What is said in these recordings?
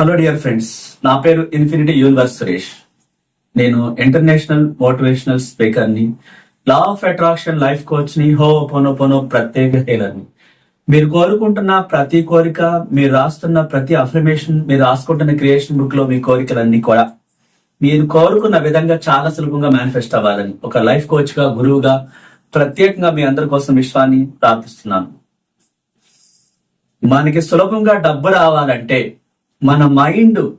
Hello dear friends నా పేరు infinity universe Suresh. నేను ఇంటర్నేషనల్ మోటివేషనల్ స్పీకర్ని లా ఆఫ్ అట్రాక్షన్ లైఫ్ కోచ్ని హో పోనో పోనో ప్రత్యేక హేలర్ని మీరు కోరుకుంటున్న ప్రతి కోరిక మీరు రాస్తున్న ప్రతి అఫర్మేషన్ మీరు రాసుకుంటున్న క్రియేషన్ బుక్లో మీ కోరికలన్నీ కూడా మీరు కోరుకున్న విధంగా చాలా సులభంగా మేనిఫెస్ట్ అవ్వాలని ఒక లైఫ్ కోచ్గా గురువుగా ప్రత్యేకంగా మీ అందరి కోసం విశ్వాన్ని ప్రార్థిస్తున్నాను. మనకి సులభంగా డబ్బు రావాలంటే మన మైండ్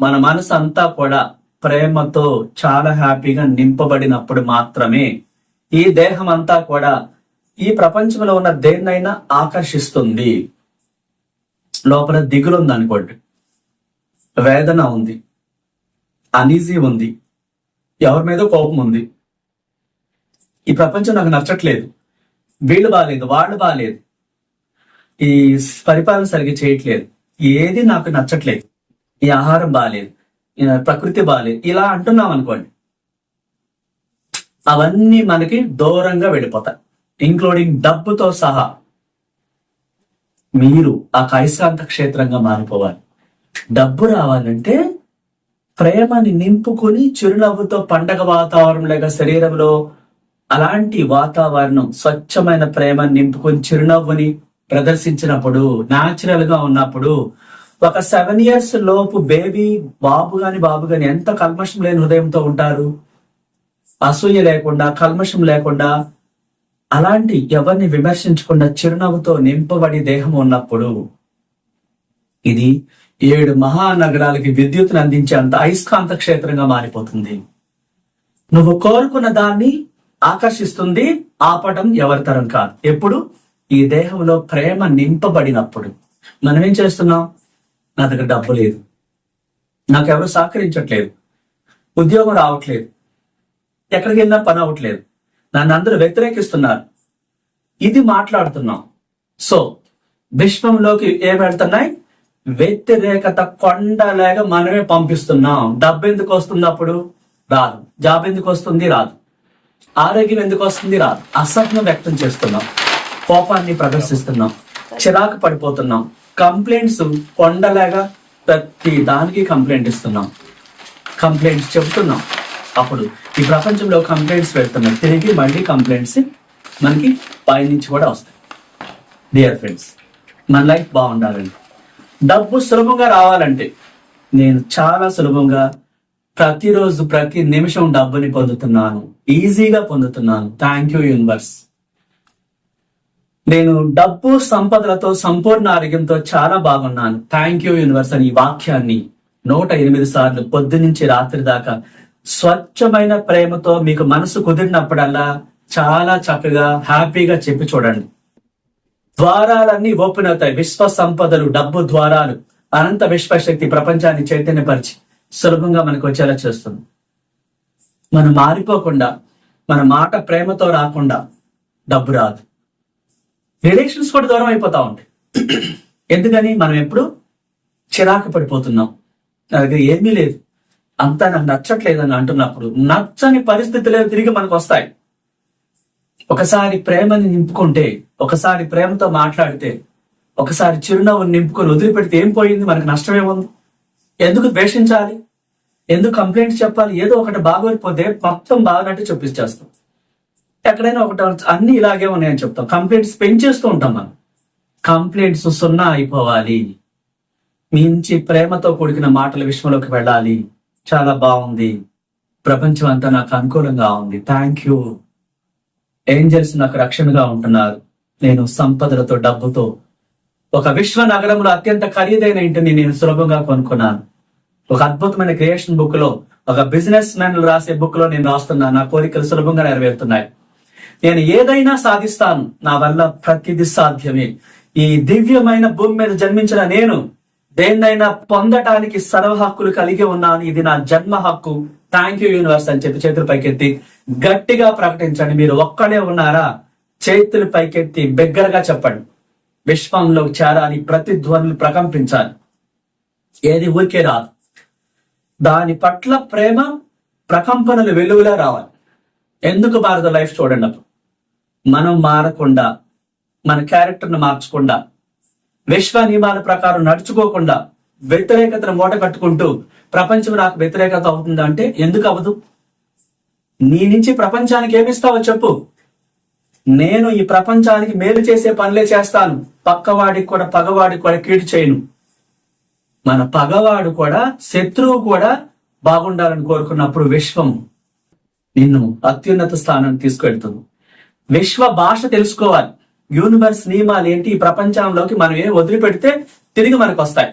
మన మనసు అంతా కూడా ప్రేమతో చాలా హ్యాపీగా నింపబడినప్పుడు మాత్రమే ఈ దేహం అంతా కూడా ఈ ప్రపంచంలో ఉన్న దేన్నైనా ఆకర్షిస్తుంది. లోపల దిగులు అనుకోండి వేదన ఉంది. అనీజీ ఉంది. ఎవరి మీద కోపం ఉంది. ఈ ప్రపంచం నాకు నచ్చట్లేదు. వీళ్ళు బాగాలేదు వాళ్ళు బాగాలేదు ఈ పరిపాలన సరిగ్గా చేయట్లేదు. ఏది నాకు నచ్చట్లేదు. ఈ ఆహారం బాగాలేదు ప్రకృతి బాగాలేదు ఇలా అంటున్నాం అనుకోండి. అవన్నీ మనకి దూరంగా వెళ్ళిపోతాయి. ఇంక్లూడింగ్ డబ్బుతో సహా. మీరు ఆ కైశాంత క్షేత్రంగా మారిపోవాలి. డబ్బు రావాలంటే ప్రేమని నింపుకొని చిరునవ్వుతో పండగ వాతావరణం లేక శరీరంలో అలాంటి వాతావరణం స్వచ్ఛమైన ప్రేమని నింపుకొని చిరునవ్వుని ప్రదర్శించినప్పుడు న్యాచురల్గా ఉన్నప్పుడు ఒక సెవెన్ ఇయర్స్ లోపు బేబీ బాబు గాని బాబు గాని ఎంత కల్మషం లేని హృదయంతో ఉంటారు? అసూయ లేకుండా కల్మషం లేకుండా అలాంటి ఎవరిని విమర్శించకుండా చిరునవ్వుతో నింపబడి దేహం ఉన్నప్పుడు ఇది ఏడు మహానగరాలకి విద్యుత్ను అందించే అంత అయస్కాంత క్షేత్రంగా మారిపోతుంది. నువ్వు కోరుకున్న దాన్ని ఆకర్షిస్తుంది ఆపటం ఎవరి తరం కాదు. ఎప్పుడు? ఈ దేహంలో ప్రేమ నింపబడినప్పుడు మనం ఏం చేస్తున్నాం? నా దగ్గర డబ్బు లేదు. నాకెవరు సహకరించట్లేదు. ఉద్యోగం రావట్లేదు. ఎక్కడికి వెళ్ళినా పని అవ్వట్లేదు. నన్ను అందరూ వ్యతిరేకిస్తున్నారు. ఇది మాట్లాడుతున్నాం. సో విశ్వంలోకి ఏం వెళ్తున్నాయి? వ్యతిరేకత కొండలేక మనమే పంపిస్తున్నాం. డబ్బు ఎందుకు వస్తుంది అప్పుడు? రాదు. జాబ్ ఎందుకు వస్తుంది? రాదు. ఆరోగ్యం ఎందుకు వస్తుంది? రాదు. అసహనం వ్యక్తం చేస్తున్నాం. కోపాన్ని ప్రదర్శిస్తున్నాం చిరాకు పడిపోతున్నాం. కంప్లైంట్స్ కొండలాగా ప్రతి దానికి కంప్లైంట్ ఇస్తున్నాం. కంప్లైంట్స్ చెబుతున్నాం. అప్పుడు ఈ ప్రపంచంలో కంప్లైంట్స్ పెడుతున్నాం తిరిగి మళ్ళీ కంప్లైంట్స్ మనకి పైనుంచి కూడా వస్తాయి. డియర్ ఫ్రెండ్స్ మన లైఫ్ బాగుండాలండి. డబ్బు సులభంగా రావాలంటే నేను చాలా సులభంగా ప్రతిరోజు ప్రతి నిమిషం డబ్బుని పొందుతున్నాను. ఈజీగా పొందుతున్నాను. థ్యాంక్ యూ యూనివర్స్ నేను డబ్బు సంపదలతో సంపూర్ణ ఆరోగ్యంతో చాలా బాగున్నాను. థ్యాంక్ యూ యూనివర్స్ అని ఈ వాక్యాన్ని నూట ఎనిమిది సార్లు పొద్దు నుంచి రాత్రి దాకా స్వచ్ఛమైన ప్రేమతో మీకు మనసు కుదిరినప్పుడల్లా చాలా చక్కగా హ్యాపీగా చెప్పి చూడండి. ద్వారాలన్నీ ఓపెన్ అవుతాయి. విశ్వ సంపదలు డబ్బు ద్వారాలు అనంత విశ్వశక్తి ప్రపంచాన్ని చైతన్యపరిచి సులభంగా మనకు వచ్చేలా చేస్తుంది. మనం మారిపోకుండా మన మాట ప్రేమతో రాకుండా డబ్బు రాదు. రిలేషన్స్ కూడా దూరం అయిపోతా ఉంటాయి. ఎందుకని? మనం ఎప్పుడు చిరాకు పడిపోతున్నాం. నా దగ్గర ఏమీ లేదు. అంతా నాకు నచ్చట్లేదు అని అంటున్నప్పుడు నచ్చని పరిస్థితులే తిరిగి మనకు వస్తాయి. ఒకసారి ప్రేమని నింపుకుంటే ఒకసారి ప్రేమతో మాట్లాడితే ఒకసారి చిరునవ్వుని నింపుకొని వదిలిపెడితే ఏం పోయింది? మనకు నష్టమేముంది ఎందుకు ద్వేషించాలి? ఎందుకు కంప్లైంట్ చెప్పాలి? ఏదో ఒకటి బాగోకపోతే మొత్తం బాగున్నట్టు చూపించేస్తాం ఎక్కడైనా ఒకటి అన్ని ఇలాగే ఉన్నాయని చెప్తాం. కంప్లైంట్స్ పెంచేస్తూ ఉంటాం మనం. కంప్లైంట్స్ సున్నా అయిపోవాలి. మించి ప్రేమతో కూడిన మాటల విషయంలోకి వెళ్ళాలి. చాలా బాగుంది. ప్రపంచం అంతా నాకు అనుకూలంగా ఉంది. థ్యాంక్ యూ ఏంజల్స్ నాకు రక్షణగా ఉంటున్నారు. నేను సంపదలతో డబ్బుతో ఒక విశ్వ నగరంలో అత్యంత ఖరీదైన ఇంటిని నేను సులభంగా కొనుక్కున్నాను. ఒక అద్భుతమైన క్రియేషన్ బుక్లో ఒక బిజినెస్ మ్యాన్ రాసే బుక్లో నేను రాస్తున్నాను. నా కోరికలు సులభంగా నెరవేరుతున్నాయి. నేను ఏదైనా సాధిస్తాను నా వల్ల ప్రతిది సాధ్యమే. ఈ దివ్యమైన భూమి మీద జన్మించిన నేను దేన్నైనా పొందటానికి సర్వ హక్కులు కలిగి ఉన్నాను. ఇది నా జన్మ హక్కు. థ్యాంక్ యూ యూనివర్స్ అని చెప్పి చేతులు పైకెత్తి గట్టిగా ప్రకటించండి. మీరు ఒక్కడే ఉన్నారా? చేతులు పైకెత్తి బిగ్గరగా చెప్పండి. విశ్వంలో చేరాలి ప్రతిధ్వనులు ప్రకంపించాలి. ఏది ఊరికే రాదు. దాని పట్ల ప్రేమ ప్రకంపనలు వెలుగులా రావాలి. ఎందుకు మారదు లైఫ్ చూడండి అప్పుడు? మనం మారకుండా మన క్యారెక్టర్ను మార్చకుండా విశ్వ నియమాల ప్రకారం నడుచుకోకుండా వ్యతిరేకతను మూట కట్టుకుంటూ ప్రపంచం నాకు వ్యతిరేకత అవుతుందా అంటే ఎందుకు అవ్వదు? నీ నుంచి ప్రపంచానికి ఏమిస్తావో చెప్పు. నేను ఈ ప్రపంచానికి మేలు చేసే పనులే చేస్తాను. పక్కవాడికి కూడా పగవాడికి కూడా కీడు చేయను. మన పగవాడు కూడా శత్రువు కూడా బాగుండాలని కోరుకున్నప్పుడు విశ్వం నిన్ను అత్యున్నత స్థానం తీసుకెళ్తుంది. విశ్వ భాష తెలుసుకోవాలి. యూనివర్స్ నియమాలు ఏంటి? ఈ ప్రపంచంలోకి మనం ఏ వదిలిపెడితే తిరిగి మనకు వస్తాయి.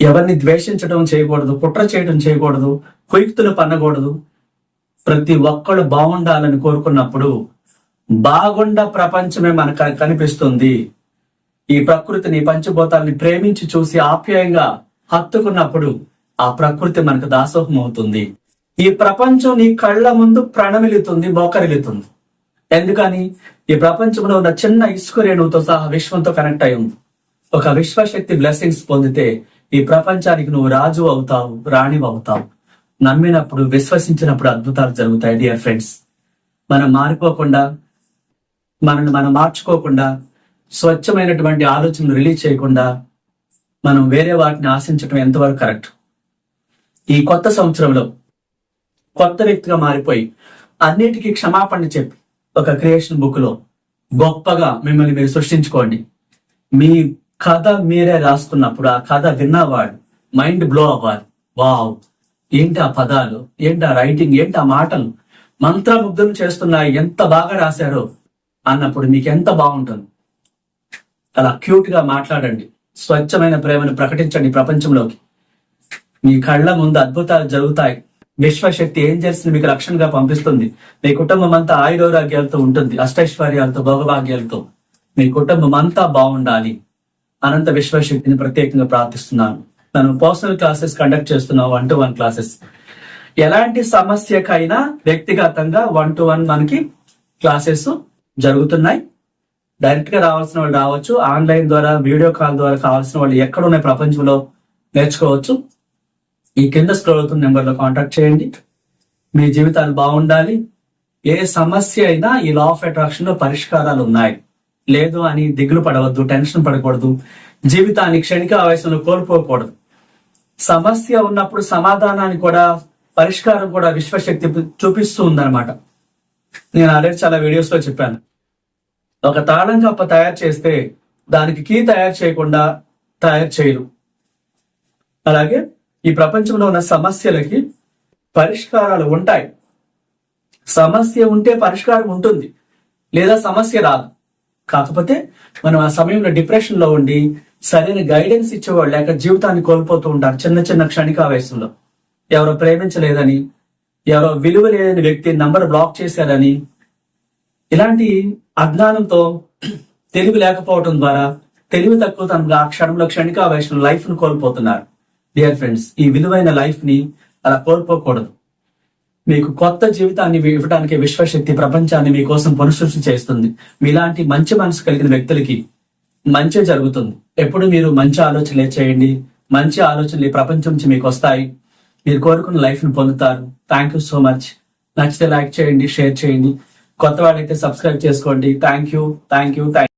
ఎవరిని ద్వేషించడం చేయకూడదు కుట్ర చేయడం చేయకూడదు కుయుక్తులు పన్నకూడదు ప్రతి ఒక్కళ్ళు బాగుండాలని కోరుకున్నప్పుడు బాగుండ ప్రపంచమే మనకు కనిపిస్తుంది. ఈ ప్రకృతిని పంచభూతాలని ప్రేమించి చూసి ఆప్యాయంగా హత్తుకున్నప్పుడు ఆ ప్రకృతి మనకు దాసోహం అవుతుంది ఈ ప్రపంచం నీ కళ్ళ ముందు ప్రణమిలుతుంది మోకరిల్లుతుంది. ఎందుకని? ఈ ప్రపంచంలో ఉన్న చిన్న ఇసుక రేణువుతో సహా విశ్వంతో కనెక్ట్ అయి ఉంది. ఒక విశ్వశక్తి బ్లెస్సింగ్స్ పొందితే ఈ ప్రపంచానికి నువ్వు రాజు అవుతావు రాణి అవుతావు. నమ్మినప్పుడు విశ్వసించినప్పుడు అద్భుతాలు జరుగుతాయి డియర్ ఫ్రెండ్స్ మనం మారిపోకుండా మనల్ని మనం మార్చుకోకుండా స్వచ్ఛమైనటువంటి ఆలోచనలు రిలీజ్ చేయకుండా మనం వేరే వాటిని ఆశించడం ఎంతవరకు కరెక్ట్ ఈ కొత్త సంవత్సరంలో కొత్త వ్యక్తిగా మారిపోయి అన్నిటికీ క్షమాపణ చెప్పి ఒక క్రియేషన్ బుక్లో గొప్పగా మిమ్మల్ని మీరు సృష్టించుకోండి. మీ కథ మీరే రాసుకున్నప్పుడు ఆ కథ విన్నవాడు మైండ్ బ్లో అవ్వాలి. వావ్! ఏంటి ఆ పదాలు? ఏంటి ఆ రైటింగ్ ఏంటి ఆ మాటలు? మంత్రముగ్ధం చేస్తున్నాయి. ఎంత బాగా రాశారో అన్నప్పుడు మీకు ఎంత బాగుంటుంది? అలా క్యూట్గా మాట్లాడండి. స్వచ్ఛమైన ప్రేమను ప్రకటించండి ప్రపంచంలోకి. మీ కళ్ళ ముందు అద్భుతాలు జరుగుతాయి. విశ్వశక్తి ఏంజల్స్ని మీకు రక్షణగా పంపిస్తుంది. మీ కుటుంబం అంతా ఆయురోగ్యాలతో ఉంటుంది అష్టైశ్వర్యాలతో భోగభాగ్యాలతో. మీ కుటుంబం అంతా బాగుండాలి. అనంత విశ్వశక్తిని ప్రత్యేకంగా ప్రార్థిస్తున్నాను. మనం పర్సనల్ క్లాసెస్ కండక్ట్ చేస్తున్నాం వన్ టు వన్ క్లాసెస్ ఎలాంటి సమస్యకైనా వ్యక్తిగతంగా వన్ టు వన్ మనకి క్లాసెస్ జరుగుతున్నాయి. డైరెక్ట్గా రావాల్సిన వాళ్ళు రావచ్చు. ఆన్లైన్ ద్వారా వీడియో కాల్ ద్వారా కావాల్సిన వాళ్ళు ఎక్కడ ఉన్నాయి ప్రపంచంలో నేర్చుకోవచ్చు. ఈ కింద స్క్రోల్ అవుతున్న నెంబర్లో కాంటాక్ట్ చేయండి. మీ జీవితాలు బాగుండాలి. ఏ సమస్య అయినా ఈ లా ఆఫ్ అట్రాక్షన్లో పరిష్కారాలు ఉన్నాయి. లేదు అని దిగులు పడవద్దు టెన్షన్ పడకూడదు. జీవితాన్ని క్షణిక ఆవేశంలో కోల్పోకూడదు. సమస్య ఉన్నప్పుడు సమాధానాన్ని కూడా పరిష్కారం కూడా విశ్వశక్తి చూపిస్తూ ఉందన్నమాట. నేను ఆల్రెడీ చాలా వీడియోస్లో చెప్పాను. ఒక తాళం కప్ప తయారు చేస్తే దానికి కీ తయారు చేయకుండా తయారు చేయరు. అలాగే ఈ ప్రపంచంలో ఉన్న సమస్యలకి పరిష్కారాలు ఉంటాయి. సమస్య ఉంటే పరిష్కారం ఉంటుంది. లేదా సమస్య రాదు. కాకపోతే మనం ఆ సమయంలో డిప్రెషన్లో ఉండి సరైన గైడెన్స్ ఇచ్చేవాళ్ళు లేక జీవితాన్ని కోల్పోతూ ఉంటారు చిన్న చిన్న క్షణికావేశంలో. ఎవరో ప్రేమించలేదని ఎవరో విలువ లేని వ్యక్తి నంబర్ బ్లాక్ చేశారని ఇలాంటి అజ్ఞానంతో తెలివి లేకపోవటం ద్వారా తెలివి తక్కువ తన ఆ క్షణంలో క్షణికావేశం లైఫ్ను కోల్పోతున్నారు. డియర్ ఫ్రెండ్స్ ఈ విలువైన లైఫ్ని అలా కోల్పోకూడదు. మీకు కొత్త జీవితాన్ని ఇవ్వడానికి విశ్వశక్తి ప్రపంచాన్ని మీకోసం పునఃసృష్టి చేస్తుంది. మీలాంటి మంచి మనసు కలిగిన వ్యక్తులకి మంచి జరుగుతుంది. ఎప్పుడు మీరు మంచి ఆలోచనలే చేయండి. మంచి ఆలోచనలు ప్రపంచం నుంచి మీకు వస్తాయి. మీరు కోరుకున్న లైఫ్ను పొందుతారు. థ్యాంక్ యూ సో మచ్ నచ్చితే లైక్ చేయండి షేర్ చేయండి. కొత్త వాళ్ళైతే సబ్స్క్రైబ్ చేసుకోండి thank you thank you thank